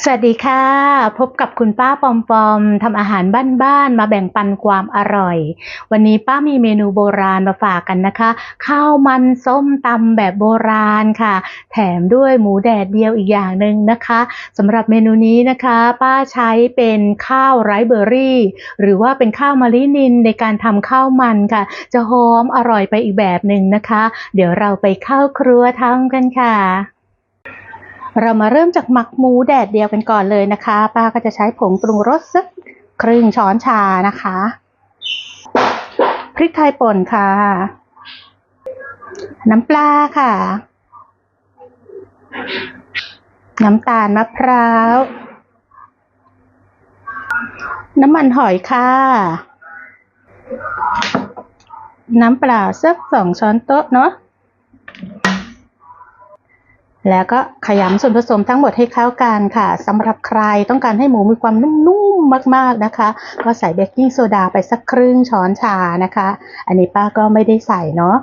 สวัสดีค่ะ พบกับคุณป้าปอมปอมทำอาหารบ้านๆมาแบ่งปันความอร่อย วันนี้ป้ามีเมนูโบราณมาฝากกันนะคะ ข้าวมันส้มตำแบบโบราณค่ะ แถมด้วยหมูแดดเดียวอีกอย่างหนึ่งนะคะสำหรับเมนูนี้นะคะ ป้าใช้เป็นข้าวไรเบอร์รี่ หรือว่าเป็นข้าวมะลินินในการทำข้าวมันค่ะ จะหอมอร่อยไปอีกแบบหนึ่งนะคะ เดี๋ยวเราไปเข้าครัวทำกันค่ะ เรามาเริ่มจากหมักหมูแดดเดียวกันก่อนเลยนะคะ ป้าก็จะใช้ผงปรุงรสสักครึ่งช้อนชานะคะ พริกไทยป่นค่ะ น้ำปลาค่ะ น้ำตาลมะพร้าว น้ำมันหอยค่ะ น้ำเปล่าสักสองช้อนโต๊ะเนาะ แล้วก็ขยำส่วนผสมทั้งหมดให้เข้ากันค่ะสำหรับใครต้องการให้หมูมีความนุ่มๆมากๆนะคะ ก็ใส่เบกกิ้งโซดาไปสักครึ่งช้อนชานะคะ อันนี้ป้าก็ไม่ได้ใส่เนาะ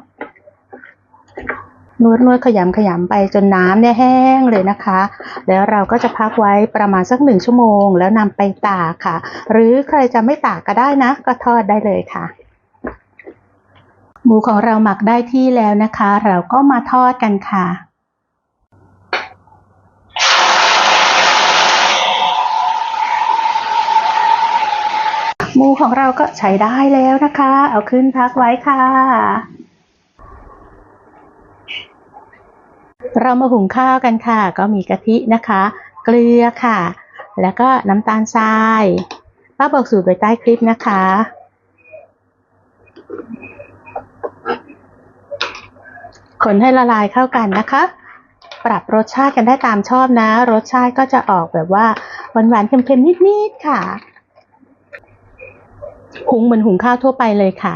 นวดนวดขยำขยำไปจนน้ำเนี่ยแห้งเลยนะคะ แล้วเราก็จะพักไว้ประมาณสักหนึ่งชั่วโมง แล้วนำไปตากค่ะ หรือใครจะไม่ตากก็ได้นะ ก็ทอดได้เลยค่ะ หมูของเราหมักได้ที่แล้วนะคะ เราก็มาทอดกันค่ะ มูของเราก็ใช้ได้แล้วนะคะ เอาขึ้นพักไว้ค่ะ เรามาหุงข้าวกันค่ะ ก็มีกะทินะคะ เกลือค่ะ แล้วก็น้ำตาลทรายป้าบอกสูตรไว้ใต้คลิปนะคะคนให้ละลายเข้ากันนะคะ ปรับรสชาติกันได้ตามชอบนะ รสชาติก็จะออกแบบว่าหวานๆเค็มๆนิดๆค่ะ หุงเหมือนหุงข้าวทั่วไปเลยค่ะ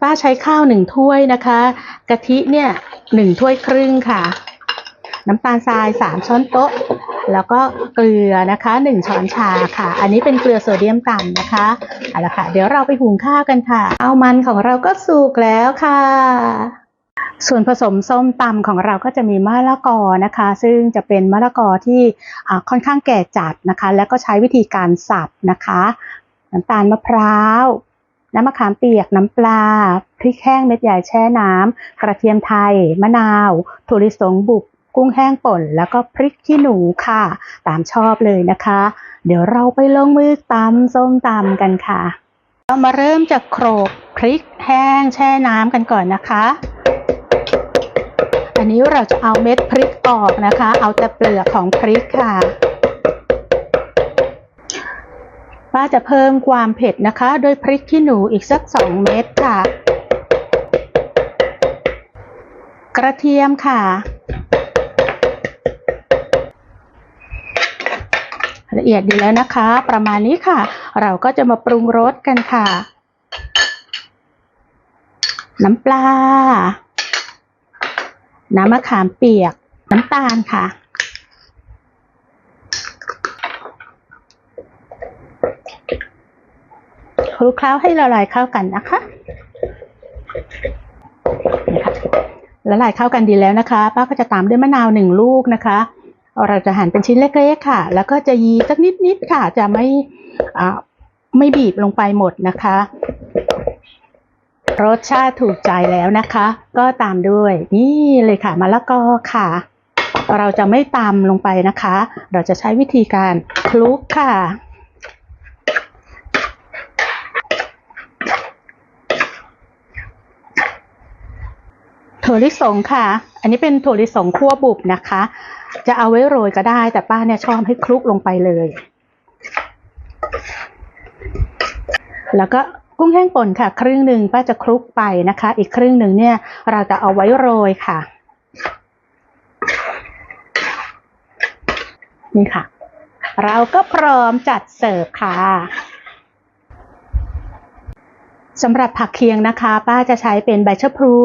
ป้าใช้ข้าวหนึ่งถ้วยนะคะ กะทิเนี่ยหนึ่งถ้วยครึ่งค่ะ น้ำตาลทรายสามช้อนโต๊ะ แล้วก็เกลือนะคะหนึ่งช้อนชาค่ะ อันนี้เป็นเกลือโซเดียมต่ำนะคะเอาละค่ะ เดี๋ยวเราไปหุงข้าวกันค่ะ เอามันของเราก็สุกแล้วค่ะ ส่วนผสมส้มตำของเราก็จะมีมะละกอนะคะ ซึ่งจะเป็นมะละกอที่ค่อนข้างแก่จัดนะคะ แล้วก็ใช้วิธีการสับนะคะน้ำตาลมะพร้าวน้ำมะขามเปียกน้ำปลา พริกแห้งเม็ดใหญ่แช่น้ำกระเทียมไทย มะนาว ถั่วลิสงบุก กุ้งแห้งป่น แล้วก็พริกขี้หนูค่ะ ตามชอบเลยนะคะ เดี๋ยวเราไปลงมือตำส้มตำกันค่ะเรามาเริ่มจากโขลกพริกแห้งแช่น้ำกันก่อนนะคะ นี้เราจะเอาเม็ดพริกออกนะคะ เอาแต่เปลือกของพริกค่ะ ป้าจะเพิ่มความเผ็ดนะคะ โดยพริกขี้หนูอีกสักสองเม็ดค่ะ กระเทียมค่ะ ละเอียดดีแล้วนะคะ ประมาณนี้ค่ะ เราก็จะมาปรุงรสกันค่ะ น้ำปลา น้ำมะขามเปียก น้ำตาลค่ะ คลุกเคล้าให้ละลายเข้ากันนะคะนี่ค่ะละลายเข้ากันดีแล้วนะคะ ป้าก็จะตามด้วยมะนาวหนึ่งลูกนะคะ เราจะหั่นเป็นชิ้นเล็กๆค่ะ แล้วก็จะยีสักนิดๆค่ะ จะไม่ไม่บีบลงไปหมดนะคะ รสชาติถูกใจแล้วนะคะ ก็ตามด้วยนี่เลยค่ะมะละกอค่ะ เราจะไม่ตำลงไปนะคะ เราจะใช้วิธีการคลุกค่ะถั่วลิสงค่ะ อันนี้เป็นถั่วลิสงคั่วบุบนะคะ จะเอาไว้โรยก็ได้แต่ป้าเนี่ยชอบให้คลุกลงไปเลย แล้วก็ กุ้งแห้งป่นค่ะ ครึ่งหนึ่งป้าจะคลุกไปนะคะ อีกครึ่งหนึ่งเนี่ย เราจะเอาไว้โรยค่ะ นี่ค่ะ เราก็พร้อมจัดเสิร์ฟค่ะสำหรับผักเคียงนะคะ ป้าจะใช้เป็นใบชะพลู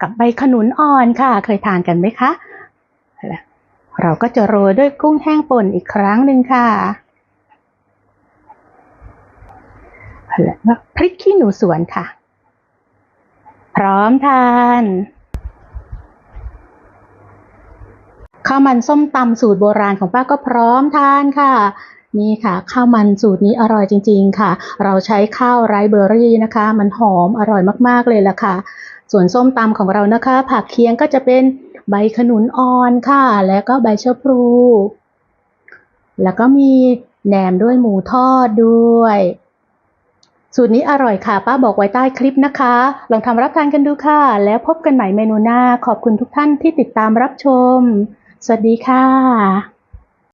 กับใบขนุนอ่อนค่ะ เคยทานกันไหมคะ เราก็จะโรยด้วยกุ้งแห้งป่นอีกครั้งหนึ่งค่ะ แล้วก็พริกขี้หนูสวนค่ะ พร้อมทานข้าวมันส้มตำสูตรโบราณของป้าก็พร้อมทานค่ะ นี่ค่ะ ข้าวมันสูตรนี้อร่อยจริง ๆ ค่ะ เราใช้ข้าวไรเบอร์รี่นะคะ มันหอมอร่อยมากๆเลยล่ะค่ะ ส่วนส้มตำของเรานะคะ ผักเคียงก็จะเป็นใบขนุนอ่อนค่ะ แล้วก็ใบชะพลู แล้วก็มีแหนมด้วยหมูทอดด้วย สูตรนี้อร่อยค่ะ ป้าบอกไว้ใต้คลิปนะคะ ลองทำรับทานกันดูค่ะ แล้วพบกันใหม่เมนูหน้า ขอบคุณทุกท่านที่ติดตามรับชม สวัสดีค่ะ